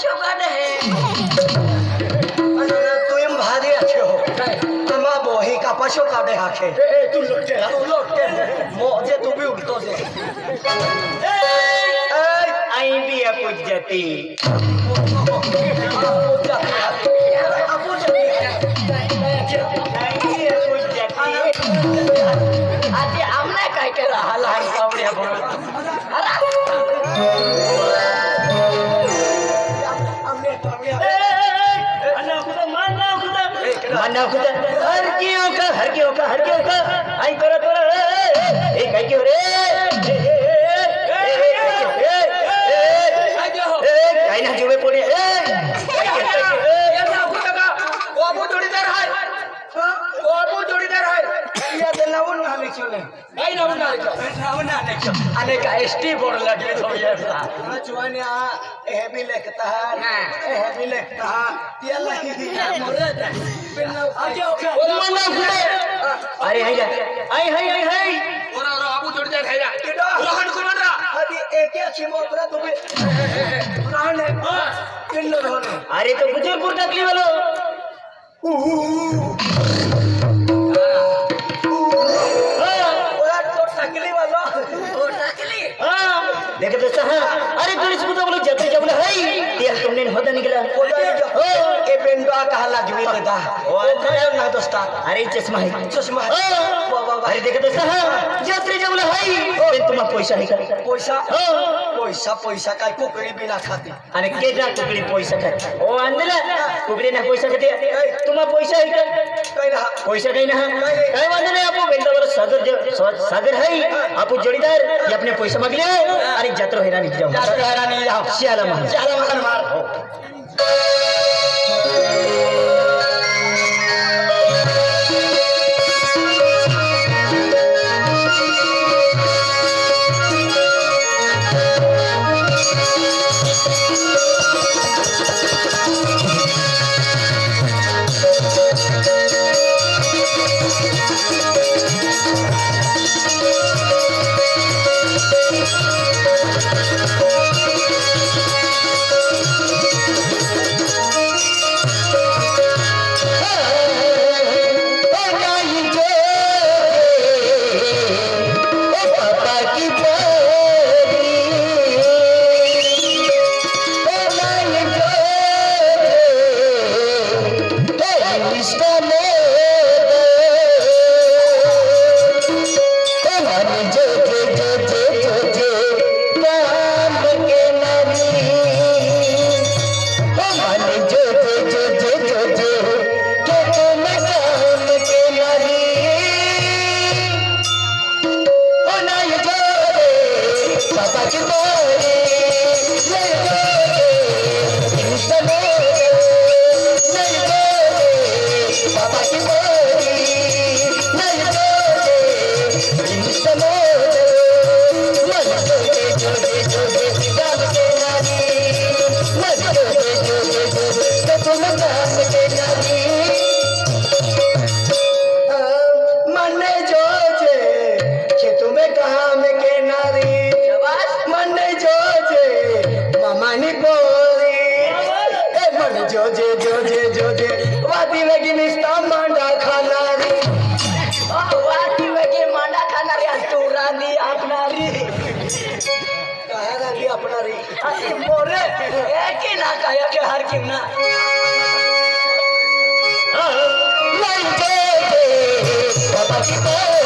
সুখান হে তুই ভারী আছো তোমার বহি কাপাসও কাটে হাঁকে তুই লোকটে তুই লোকটে মজে তুমি উল্টো যে আই বিয়া পূজাতি આજે આમને કઈ કે રાહ कावड्या खुदा हर कियो का हर कियो का हर कियो का आई करो करो ए काय कियो रे काय ना जीवे पोडे અને का एसटी बोर्ड लगे तो ये जुआने आ ए भी लिखता है ए भी लिखता है ये लगी मुरत बिना माना खुदा अरे हाय आई हाय हाय हाय आदि एक ही अच्छी मोतरा तुम्हें प्राण है किन्न होने अरे तो गुजरपुर टकली वालो ओरा तो टकली वाला हाँ देखे दोस्त हाँ अरे गणेश डोळा का लागवी लदा ओखळ्या ना दोस्ता? अरे चष्मा है चष्मा बाबा अरे देख दोस्ता जत्रे जेवलं हाय. पण हो. तुम्हा पैसा आहे का? पैसा? पैसा पैसा काय कोकळी बिना खाते. आणि के ना कोकळी पैसा खाते ओ आंदला कोकळी ना पैसा खाते. तुम्हा पैसा आहे का? काय ना. पैसा काही ना. काय वांदे नाही आपण सागर सागर हाय. आपण जोडीदार आपने पैसा मागले आणि जत्रा हैरानी जाऊ. जत्रा हैरानी जाऊ. शाला मार. शाला मार. मार कहा रे हसी मोरे एक ही ना काया के हर की ना। मने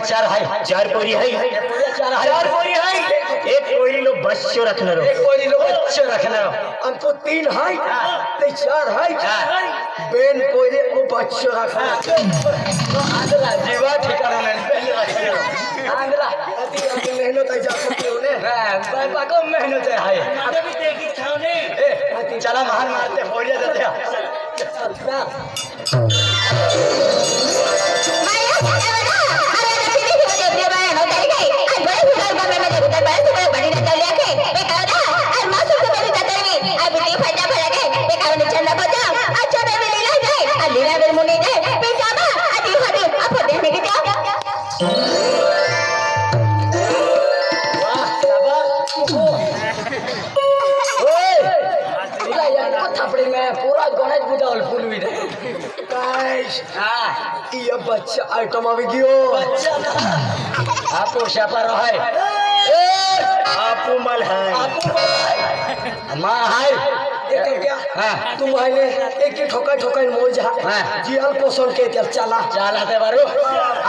चार है चार पोरी है चार चार पोरी है एक पोरी लो बच्चो रखणार एक पोरी लोग अच्छे रखना हमको तीन है ते चार है बेन पोरी को बच्चो रखना आंधला जीवा ठिकाना नहीं बेन रखना आंधला अति अति मेहनत है जा सकते हो ने बाबा को मेहनत है आता भी देखी छावने ए चला महान मारते पोरिया देते हैं पूरा आइटम अभी गियो आपो शापर है आपू मल है माँ है एक क्या हाँ। तुम आइले एक ही ठोका ठोका मोर जा हाँ। जियाल पोषण के तेल चला चालाते बारू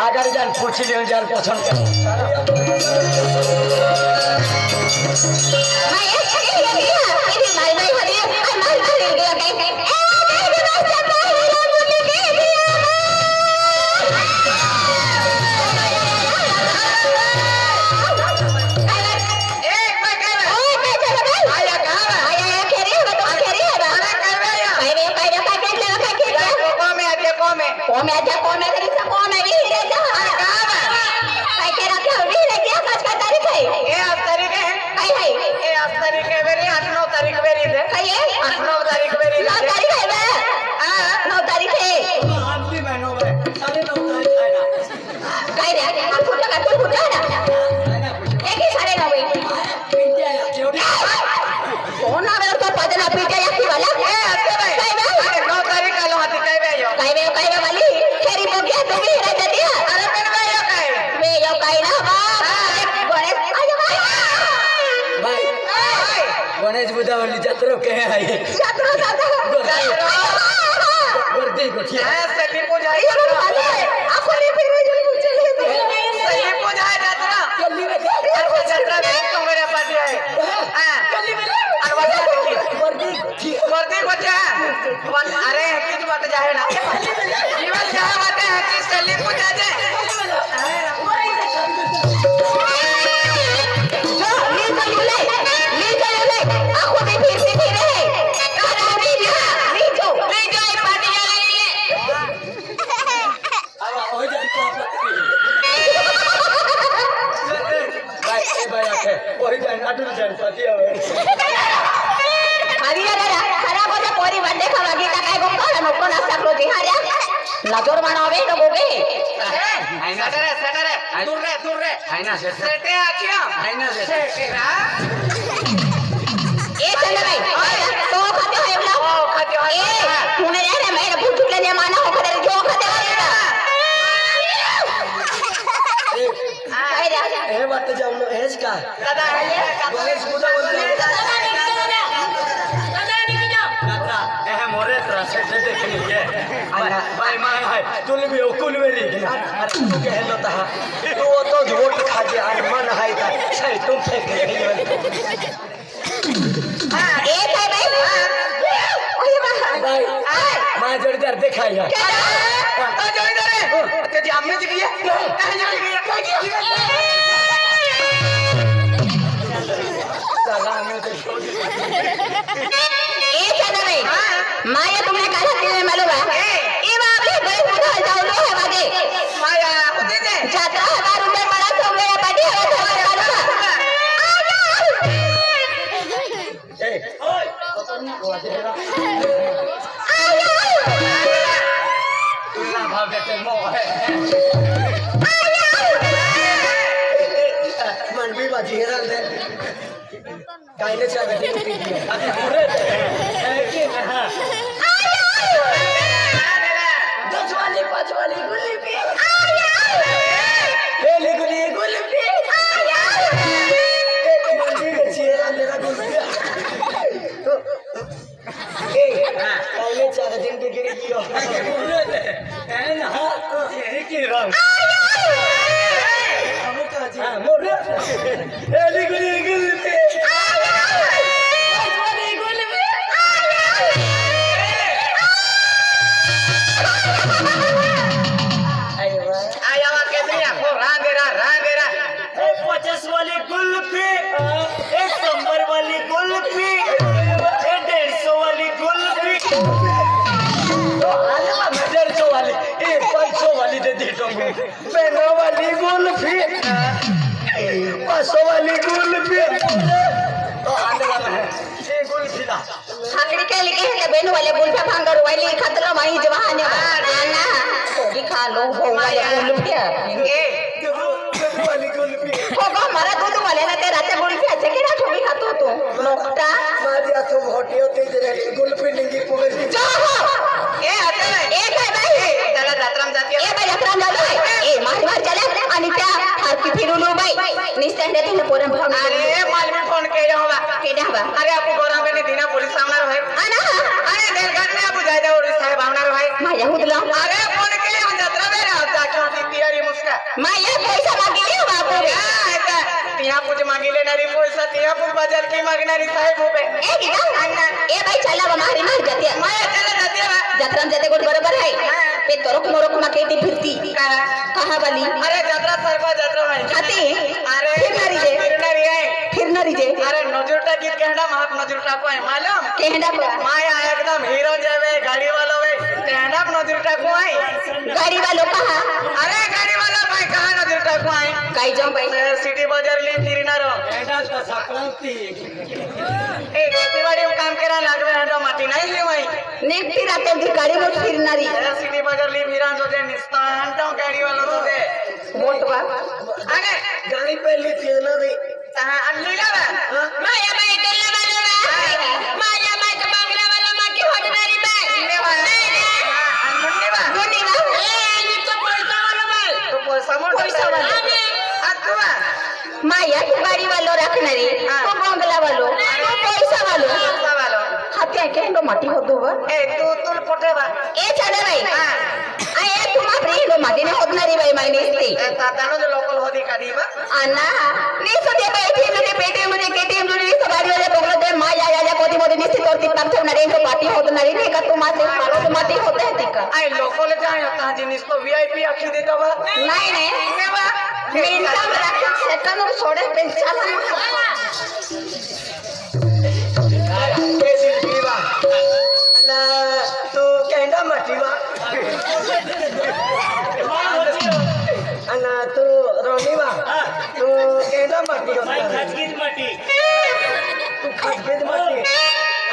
आगर कॉलेज बुदा वाली जात्रा के है ये जात्रा दादा जात्रा वर्दी गुठिया हाँ सही पूजा ये वाली आपको नहीं फिर जल्दी पूछ ले सही पूजा है जात्रा जल्दी में जात्रा जात्रा में तो मेरे पास है जल्दी में अरवा की वर्दी गुठिया वर्दी गुठिया अरे हकीकत बात जाए ना जीवन क्या बात है कि सही पूजा जाए नज़र मानावे तो गोगे आईना रे सेट रे दूर रे दूर रे आईना से सेटे आखिया आईना से सेटे रा ए चल भाई तो खाते हो एवला ओ खाते हो ए तूने रे रे मैं भूल चुके ने माना हो खदर जो खाते हो। ए बात जाऊँ हेज का? दादा बुद्धा बोलते ए तरह से से देखनी भाई माय है तुल भी हो कुल में रही अरे तू कह लो ता तू वो तो झोट खा के आज मन है का सही तुम फेंक गई ए भाई भाई ओए भाई माँ जोड़दार दिखाई है तो जो है तेरी अम्मी जी की है कहाँ जा रही है काइने से आगे पी दिया अभी पूरे दस वाली पांच वाली गुल्ली पी हेली गुल्ली गुल्ली पी एक मंडी के चेहरा मेरा गुल्ली लियो है ना ये की रंग हम का जी हाँ, मोरे एली गुली નજર છો વાલી એ એ ગુલફી એ વાલી ગુલફી ઓ બા મારા દૂધ વાલે ને તે રાતે ગુલફી છે કે ના છોડી तिहा कुछ बाजार की मागणारी साहेब पे ए ए बाई चला बा मारी मार जाते माया चला जाते बा. जत्राम जाते गोट बरोबर आहे? ते तोरक मोरक मा केटी फिरती. कहा कहा वाली अरे जत्रा सरपा जत्रा में खाती? अरे फिरणारी जे. फिरणारी आहे. फिरणारी जे. अरे नजरटा गीत कहना महाक नजरटा को है मालूम? केहडा बा माया एकदम हीरो जावे गाड़ी वालों में कहना नजरटा को है गाडी वालो काही जम पाहिजे सिटी बाजारली फिरणार ए काम करा लागवे माती नाही ले माई नेपटी राहते मोठ फिरणारी. सिटी बाजारली फिरान जोते निस्ता गाडी वाला जोते मोठ बा. गाडी पहिली बाई माया की गाडी वालो राखणारी तो बंगला वालो तो पैसा वालो वालो हात्या केंडो माटी होतो बा ए तू तुल पोटे बा ए छाडे बाई. हा. आए तुम्हा प्रिय बाई तातानो जो लोकल होदी बा अण्णा नी. सध्या बैठी मध्ये पेटीएम मध्ये केटीएम मध्ये सवारी वाले बोगलो दे मा या या या कोदी मध्ये निस्ती तोरती पाप ठेवणारी तो पाठी होतणारी नाही का? तुम्हाला मारो तो माटी होते आहे ती का? आई लोकल जाय होता जिनिस तो वीआईपी आखी देता बा नाही नाही. ने Minta berarti setan harus sore pencalan.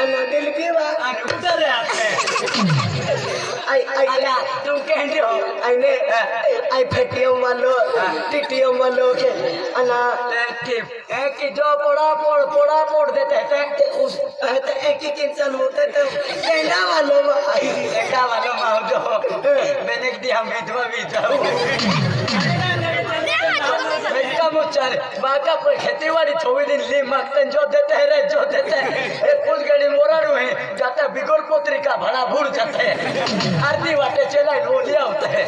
અને દિલ કેવા ઉતરે આપણે मटीवा अना तू रोनीवा तू कहना मटी माई होता खाजगीच माटी तू खासकेत मटी अना दिल की वा अरे उधर है आपने आई आई अला तू कहते हो आईने आई फेटियम वालो टिटियम वालो के अना एक जो पोड़ा पोड़ पोड़ा पोड़ देते थे उस, ते एक एक इंसान होते तो कहना वालो आई एका वाला माँ जो? मैंने दिया, विधवा विधवा। उच्चार बाका पर खेती बाड़ी दिन ली मकतन जो देते हैं रे जो देते हैं एक कुछ गड़ी मोरा है जाता बिगोल पोत्री का भड़ा भूल जाते हैं आरती वाटे चला बोलिया होता है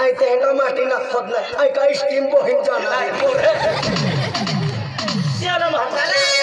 आई तेंगा माटी ना खोदना आई का स्टीम बोहिम जाना आई बोले त्याला म्हातारा.